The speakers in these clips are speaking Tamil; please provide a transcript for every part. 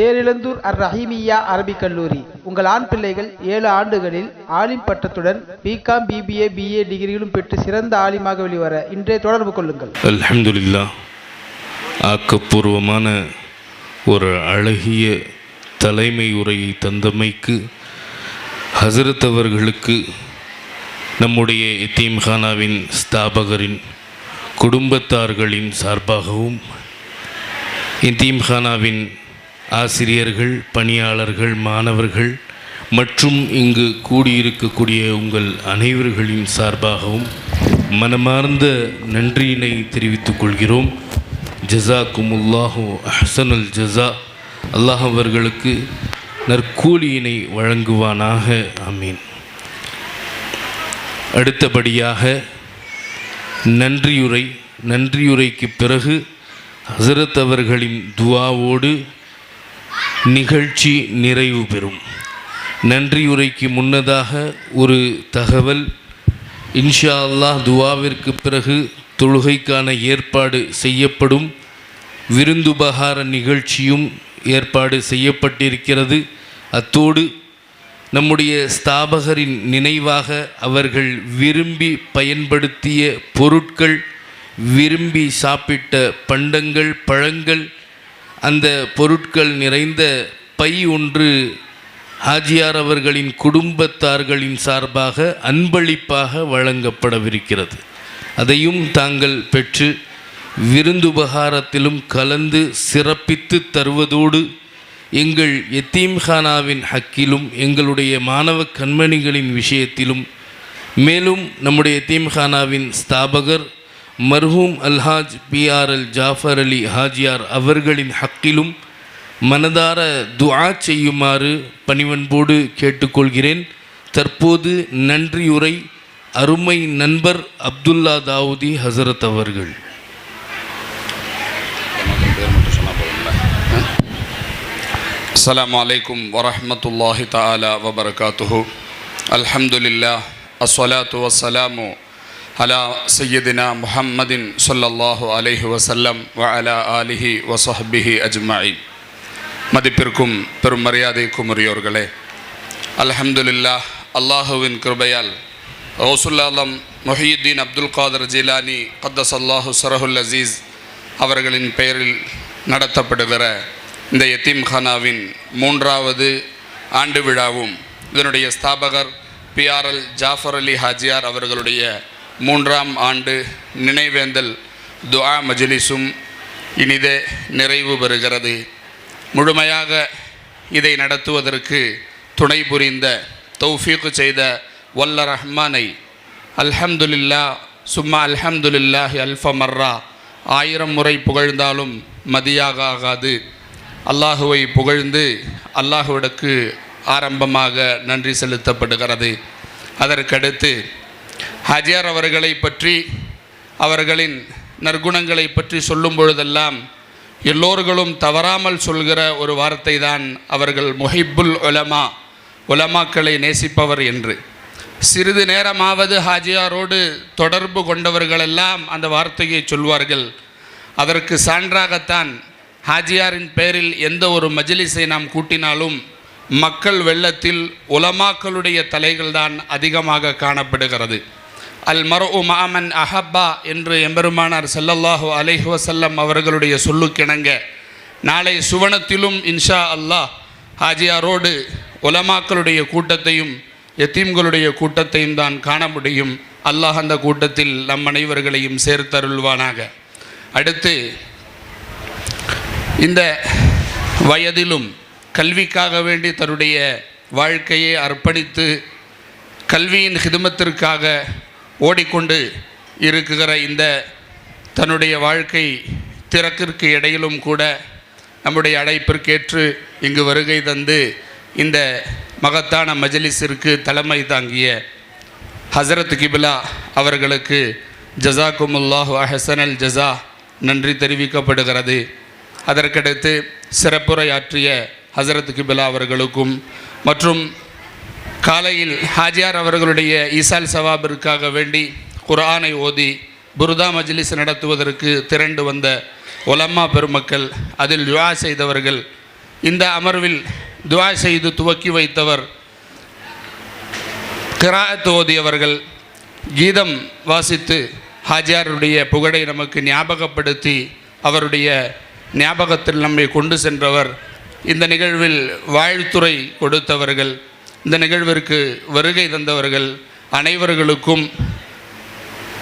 தேரிழந்தூர் அர் ரஹீமியா அரபிக் கல்லூரி. உங்கள் ஆண் பிள்ளைகள் ஏழு ஆண்டுகளில் ஆலிம் பட்டத்துடன் பிகாம் பிபிஏ பிஏ டிகிரிகளும் பெற்று சிறந்த ஆலிமாக வெளிவர இன்றே தொடர்பு கொள்ளுங்கள். அல்ஹம்துலில்லா ஆக்கப்பூர்வமான ஒரு அழகிய தலைமை உரையை தந்தமைக்கு ஹசரத் அவர்களுக்கு நம்முடைய எத்தீம்ஹானாவின் ஸ்தாபகரின் குடும்பத்தார்களின் சார்பாகவும் இத்தீம்ஹானாவின் ஆசிரியர்கள் பணியாளர்கள் மாணவர்கள் மற்றும் இங்கு கூடியிருக்கக்கூடிய உங்கள் அனைவர்களின் சார்பாகவும் மனமார்ந்த நன்றியினை தெரிவித்துக் கொள்கிறோம். ஜஸாக்குமுல்லாஹு அஹ்சனுல் ஜஸா. அல்லாஹ் அவர்களுக்கு நற்கூலியினை வழங்குவானாக. அமீன் அடுத்தபடியாக நன்றியுரை நன்றியுரைக்கு பிறகு ஹசரத் அவர்களின் துவாவோடு நிகழ்ச்சி நிறைவு பெறும். நன்றியுரைக்கு முன்னதாக ஒரு தகவல். இன்ஷா அல்லாஹ் துவாவிற்கு பிறகு தொழுகைக்கான ஏற்பாடு செய்யப்படும். விருந்துபகார நிகழ்ச்சியும் ஏற்பாடு செய்யப்பட்டிருக்கிறது. அத்தோடு நம்முடைய ஸ்தாபகரின் நினைவாக அவர்கள் விரும்பி பயன்படுத்திய பொருட்கள் விரும்பி சாப்பிட்ட பண்டங்கள் பழங்கள் அந்த பொருட்கள் நிறைந்த பை ஒன்று ஹாஜியார் அவர்களின் குடும்பத்தார்களின் சார்பாக அன்பளிப்பாக வழங்கப்படவிருக்கிறது. அதையும் தாங்கள் பெற்று விருந்துபகாரத்திலும் கலந்து சிறப்பித்து தருவதோடு எங்கள் எத்தீம்ஹானாவின் ஹக்கிலும் எங்களுடைய மாணவ கண்மணிகளின் விஷயத்திலும் மேலும் நம்முடைய எத்தீம்ஹானாவின் ஸ்தாபகர் மர்ஹூம் அல்ஹாஜ் பிஆர் அல் ஜாஃபர் அலி ஹாஜியார் அவர்களின் ஹக்கிலும் மனதார துஆ செய்யுமாறு பணிவன்போடு கேட்டுக்கொள்கிறேன். தற்போது நன்றியுரை அருமை நண்பர் அப்துல்லா தாவூதி ஹசரத் அவர்கள். அஸ்லாம் வலைக்கும் வரமத்துல்லாஹி தாலா வபர்காத்து அல்ஹம்துல்லா அஸ்வலாத்து வசலாமு على سيدنا محمد صلى الله عليه وسلم وعلى آله وصحبه أجمعين மதிப்பிற்கும் பெரும் மரியாதைக்கும் உரியோர்களே அல்ஹம்துலில்லா அல்லாஹுவின் கிருபையால் ரசூல்லாலம் மொஹியுத்தீன் அப்துல் காதர் ஜிலானி கத்தஸ் அல்லாஹு சரஹுல் அசீஸ் அவர்களின் பெயரில் நடத்தப்படுகிற இந்த எத்தீம்கானாவின் மூன்றாவது ஆண்டு விழாவும் இதனுடைய ஸ்தாபகர் பிஆர்எல் ஜாஃபர் அலி ஹாஜியார் அவர்களுடைய மூன்றாம் ஆண்டு நினைவேந்தல் துஆ மஜ்லிஸும் இனிதே நிறைவு பெறுகிறது. முழுமையாக இதை நடத்துவதற்கு துணை புரிந்த தௌஃபீக்கு செய்த வல்ல ரஹ்மானை அல்ஹம்துலில்லா சும்மா அல்ஹம்துலில்லாஹி அல்ஃப மர்ரா ஆயிரம் முறை புகழ்ந்தாலும் மதியாக ஆகாது. அல்லாஹுவை புகழ்ந்து அல்லாஹுவிடக்கு ஆரம்பமாக நன்றி செலுத்தப்படுகிறது. அதற்கடுத்து ஹஜியார் அவர்களை பற்றி அவர்களின் நற்குணங்களை பற்றி சொல்லும் பொழுதெல்லாம் எல்லோர்களும் தவறாமல் சொல்கிற ஒரு வார்த்தை தான் அவர்கள் முஹிப்புல் உலமா உலமாக்களை நேசிப்பவர் என்று. சிறிது நேரமாவது ஹாஜியாரோடு தொடர்பு கொண்டவர்களெல்லாம் அந்த வார்த்தையை சொல்வார்கள். அதற்கு சான்றாகத்தான் ஹாஜியாரின் பெயரில் எந்த ஒரு மஜிலிஸை நாம் கூட்டினாலும் மக்கள் வெள்ளத்தில் உலமாக்களுடைய தலைகள் தான் அதிகமாக காணப்படுகிறது. அல் மரு மாமன் அஹப்பா என்று எம்பெருமானார் ஸல்லல்லாஹு அலைஹி வஸல்லம் அவர்களுடைய சொல்லுக்கிணங்க நாளை சுவனத்திலும் இன்ஷா அல்லாஹ் ஹாஜியாரோடு உலமாக்களுடைய கூட்டத்தையும் எத்தீம்களுடைய கூட்டத்தையும் தான் காண முடியும். அல்லாஹ் அந்த கூட்டத்தில் நம் அனைவர்களையும் சேர்த்தருள்வானாக. அடுத்து இந்த வயதிலும் கல்விக்காக வேண்டி தன்னுடைய வாழ்க்கையை அர்ப்பணித்து கல்வியின் ஹிதமத்திற்காக ஓடிக்கொண்டு இருக்குகிற இந்த தன்னுடைய வாழ்க்கை திறக்கிற்கு இடையிலும் கூட நம்முடைய அழைப்பிற்கேற்று இங்கு வருகை தந்து இந்த மகத்தான மஜலிஸிற்கு தலைமை தாங்கிய ஹசரத் கிபிலா அவர்களுக்கு ஜசாக்குமுல்லாஹு அஹசனல் ஜஸா நன்றி தெரிவிக்கப்படுகிறது. அதற்கடுத்து சிறப்புரையாற்றிய ஹசரத் கிபிலா அவர்களுக்கும் மற்றும் காலையில் ஹாஜியார் அவர்களுடைய ஈசால் சவாபிற்காக வேண்டி குரானை ஓதி புருதா மஜ்லிஸ் நடத்துவதற்கு திரண்டு வந்த ஒலம்மா பெருமக்கள் அதில் துவா செய்தவர்கள் இந்த அமர்வில் துவா செய்து துவக்கி வைத்தவர் கிராத் ஓதியவர்கள். கீதம் வாசித்து ஹாஜியாருடைய புகழை நமக்கு ஞாபகப்படுத்தி அவருடைய ஞாபகத்தில் நம்மை கொண்டு சென்றவர் இந்த நிகழ்வில் வாழ்த்துறை கொடுத்தவர்கள் இந்த நிகழ்விற்கு வருகை தந்தவர்கள் அனைவர்களுக்கும்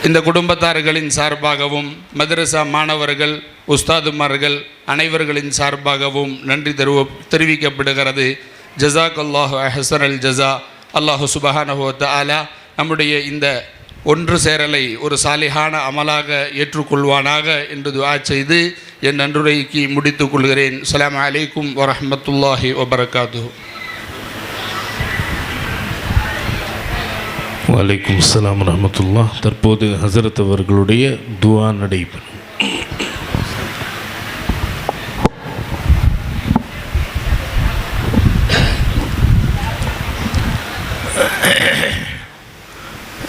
இந்த குடும்பத்தார்களின் சார்பாகவும் மதரசா மாணவர்கள் உஸ்தாதுமார்கள் அனைவர்களின் சார்பாகவும் நன்றி தெரிவ தெரிவிக்கப்படுகிறது. ஜசாக் அல்லாஹு ஹசன் அல் ஜசா அல்லாஹு சுபஹானஹு தஆலா நம்முடைய இந்த ஒன்று சேரலை ஒரு சாலிஹான அமலாக ஏற்றுக்கொள்வானாக என்று துவா செய்து என் நன்றுரைக்கு முடித்துக் கொள்கிறேன். அஸ்ஸலாமு அலைக்கும் வரமத்துல்லாஹி வபரகாத்துஹு. வலைக்கும் அஸ்லாம் வரமத்துல்லா தற்போது ஹசரத் அவர்களுடைய துவா நடைபெறும்.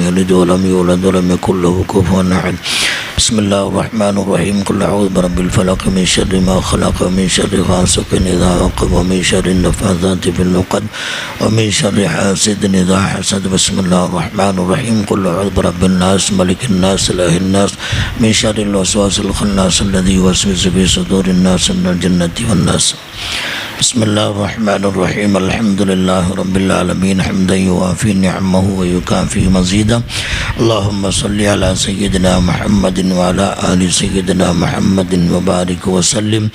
يلد ولم يولد ولم يكن له كفوا أحد. بسم الله الرحمن الرحيم. قل أعوذ برب الفلق من شر ما خلق ومن شر غاسق إذا وقب ومن شر النفاثات في العقد ومن شر حاسد إذا حسد. بسم الله الرحمن الرحيم. قل أعوذ برب الناس ملك الناس إله الناس من شر الوسواس الخناس الذي يوسوس في صدور الناس من الجنة والناس. بسم الله الرحمن الرحيم. الحمد لله رب العالمين حمدا يوافي نعمه ويكافي مزيدا. اللهم صل على سيدنا محمد وعلى آل سيدنا محمد وبارك وسلم.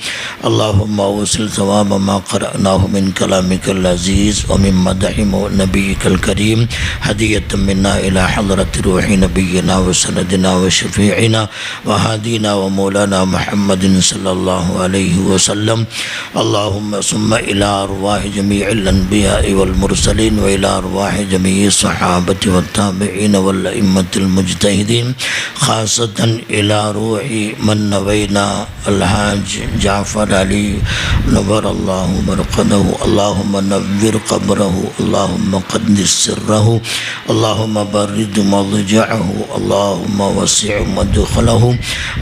اللهم وصل ثواب ما قرأناه من كلامك العزيز ومن مدح نبيك الكريم. هدية منا إلى حضرة روح نبينا وسندنا وشفيعنا وهادينا ومولانا محمد صلى الله عليه وسلم. اللهم ثم إلى أرواح جميع الأنبياء والمرسلين وإلى أرواح جميع الصحابة والتابعين والأئمة المجتهدين خاصة إلى روح من نوينا الحاج جعفر علي. نور الله مرقده اللهم نور قبره اللهم قدس سره اللهم برد مضجعه اللهم وسع مدخله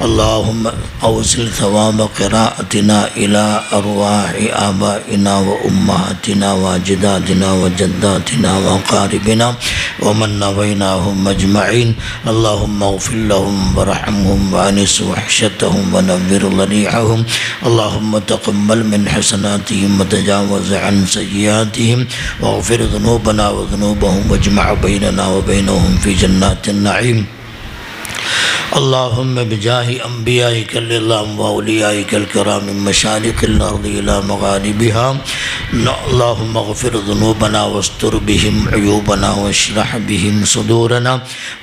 اللهم أوصل ثواب قراءتنا إلى أرواح آبائنا وأمهاتنا وأجدادنا وجداتنا وأقاربنا ومن نويناهم أجمعين. اللهم اغفر لهم وارحمهم وأنس وحشتهم ونذر ضريعهم اللهم تقبل من حسناتهم وتجاوز عن سيئاتهم. واغفر ذنوبنا وذنوبهم واجمع بيننا وبينهم في جنات النعيم. اللهم بجاه أنبيائك الإظام وأوليائك الكرام من مشارق الأرض إلى مغاربها اللهم اغفر ذنوبنا واستر بهم عيوبنا واشرح بهم صدورنا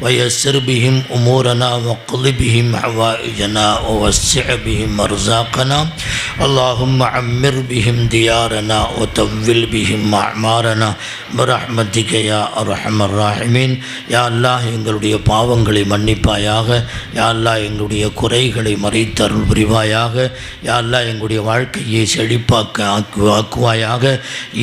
ويسر بهم أمورنا واقض بهم حوائجنا ووسع بهم أرزاقنا اللهم عمر بهم ديارنا وتول بهم أعمارنا برحمتك يا أرحم الراحمين يا الله எங்களுடைய பாவங்களை மன்னிப்பாயாக புரிவாயாக யாழ்லா எங்களுடைய குறைகளை மறைத்தருள் புரிவாயாக யாழ்லா எங்களுடைய வாழ்க்கையை செழிப்பாக்க ஆக்கு ஆக்குவாயாக.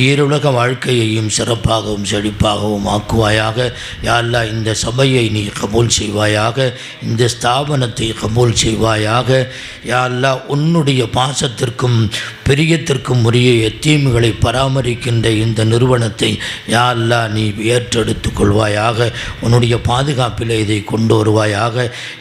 ஈருலக வாழ்க்கையையும் சிறப்பாகவும் செழிப்பாகவும் ஆக்குவாயாக. யாழ்லா இந்த சபையை நீ கபூல் செய்வாயாக. இந்த ஸ்தாபனத்தை கபூல் செய்வாயாக. யாழ்லா உன்னுடைய பாசத்திற்கும் பிரியத்திற்கும் உரிய எத்தீம்களை பராமரிக்கின்ற இந்த நிறுவனத்தை யாழ்லா நீ ஏற்றெடுத்துக் கொள்வாயாக. உன்னுடைய பாதுகாப்பில் இதை கொண்டு வருவாயாக.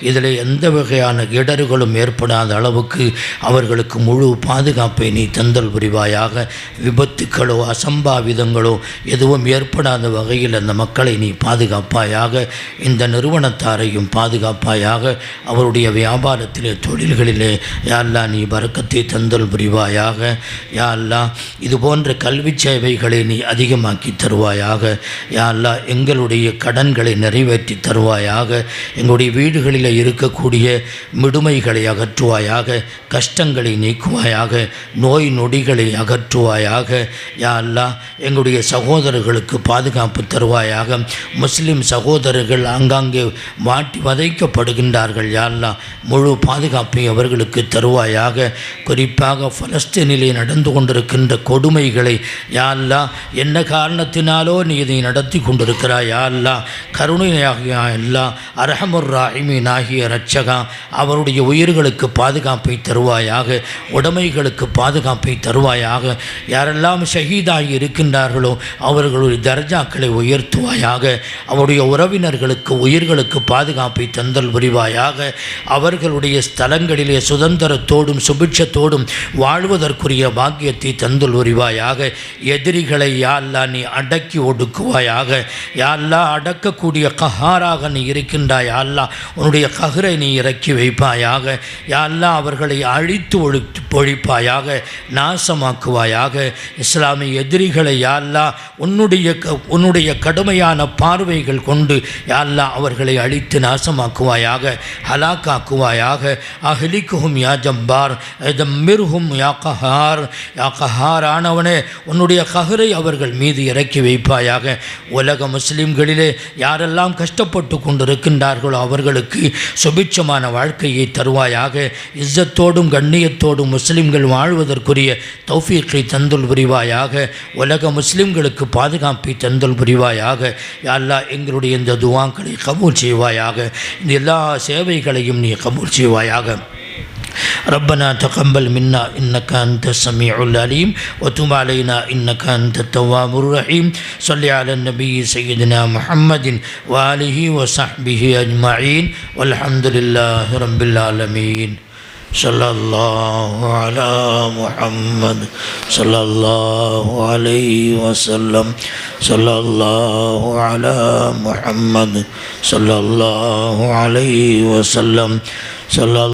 இதில் எந்த வகையான இடர்களும் ஏற்படாத அளவுக்கு அவர்களுக்கு முழு பாதுகாப்பை நீ தந்தல் புரிவாயாக. விபத்துக்களோ அசம்பாவிதங்களோ எதுவும் ஏற்படாத வகையில் அந்த மக்களை நீ பாதுகாப்பாயாக இந்த நிறுவனத்தாரையும் பாதுகாப்பாயாக அவருடைய வியாபாரத்திலே தொழில்களிலே யாழ்லா நீ வரக்கத்தை தந்தல் புரிவாயாக. யா அல்லா இது போன்ற கல்வி சேவைகளை நீ அதிகமாக்கி தருவாயாக. யா எங்களுடைய கடன்களை நிறைவேற்றி தருவாயாக. எங்களுடைய வீடுகளில் இருக்கக்கூடிய மிடுமைகளை அகற்றுவாயாக கஷ்டங்களை நீக்குவாயாக நோய் நொடிகளை அகற்றுவாயாக. யா அல்லாஹ் எங்களுடைய சகோதரர்களுக்கு பாதுகாப்பு தருவாயாக. முஸ்லீம் சகோதரர்கள் ஆங்காங்கே மாட்டி வதைக்கப்படுகின்றார்கள். யாழ்லா முழு பாதுகாப்பை அவர்களுக்கு தருவாயாக. குறிப்பாக பலஸ்தீனிலே நடந்து கொண்டிருக்கின்ற கொடுமைகளை யாழ்லா என்ன காரணத்தினாலோ நீ இதை நடத்தி கொண்டிருக்கிறாய். யாழ்லா கருணையாக எல்லா அல்லாஹ் அருமீனாகிய இரட்சகா ரட்சகா அவருடைய உயிர்களுக்கு பாதுகாப்பை தருவாயாக உடைமைகளுக்கு பாதுகாப்பை தருவாயாக யாரெல்லாம் ஷஹீதாகி இருக்கின்றார்களோ அவர்களுடைய தர்ஜாக்களை உயர்த்துவாயாக அவருடைய உறவினர்களுக்கு உயிர்களுக்கு பாதுகாப்பை தந்தல் புரிவாயாக அவர்களுடைய ஸ்தலங்களிலே சுதந்திரத்தோடும் சுபிட்சத்தோடும் வாழ்வதற்குரிய பாக்கியத்தை தந்தல் புரிவாயாக எதிரிகளை யாழ்லா நீ அடக்கி ஒடுக்குவாயாக யாழ்லா அடக்கக்கூடிய கஹாராக நீ இருக்கின்றாய் அல்லா உன்னுடைய கஹரை நீ இறக்கி வைப்பாயாக. யாரெல்லாம் அவர்களை அழித்து ஒழித்து பொழிப்பாயாக நாசமாக்குவாயாக. இஸ்லாமிய எதிரிகளை யாரெல்லாம் உன்னுடைய க- உன்னுடைய கடுமையான பார்வைகள் கொண்டு யாரெல்லாம் அவர்களை அழித்து நாசமாக்குவாயாக ஹலாக்காக்குவாயாக. அஹ்லிக்குஹும் யா ஜம்பார் மிருஹும் யா கஹார். யா கஹார் ஆனவனே உன்னுடைய கஹரை அவர்கள் மீது இறக்கி வைப்பாயாக. உலக முஸ்லிம்களிலே யாரெல்லாம் கஷ்டப்பட்டு கொண்டிருக்கின்றார்களோ அவர்கள் அவர்களுக்கு சுபிட்சமான வாழ்க்கையை தருவாயாக. இஸ்ஸத்தோடும் கண்ணியத்தோடும் முஸ்லிம்கள் வாழ்வதற்குரிய தௌஃபீக்கை தந்துல் புரிவாயாக. உலக முஸ்லிம்களுக்கு பாதுகாப்பை தந்தொல் புரிவாயாக. யா எங்களுடைய இந்த துவாக்களை கபூல் செய்வாயாக. இந்த எல்லா சேவைகளையும் நீ கபூல் செய்வாயாக. ربنا تقبل منا إنك أنت السميع العليم وتب علينا إنك أنت التواب الرحيم. صل على النبي سيدنا محمد وآله وصحبه أجمعين. والحمد لله رب العالمين. صلى الله على محمد. صلى الله عليه وسلم. صلى الله على محمد. صلى الله عليه وسلم. صلى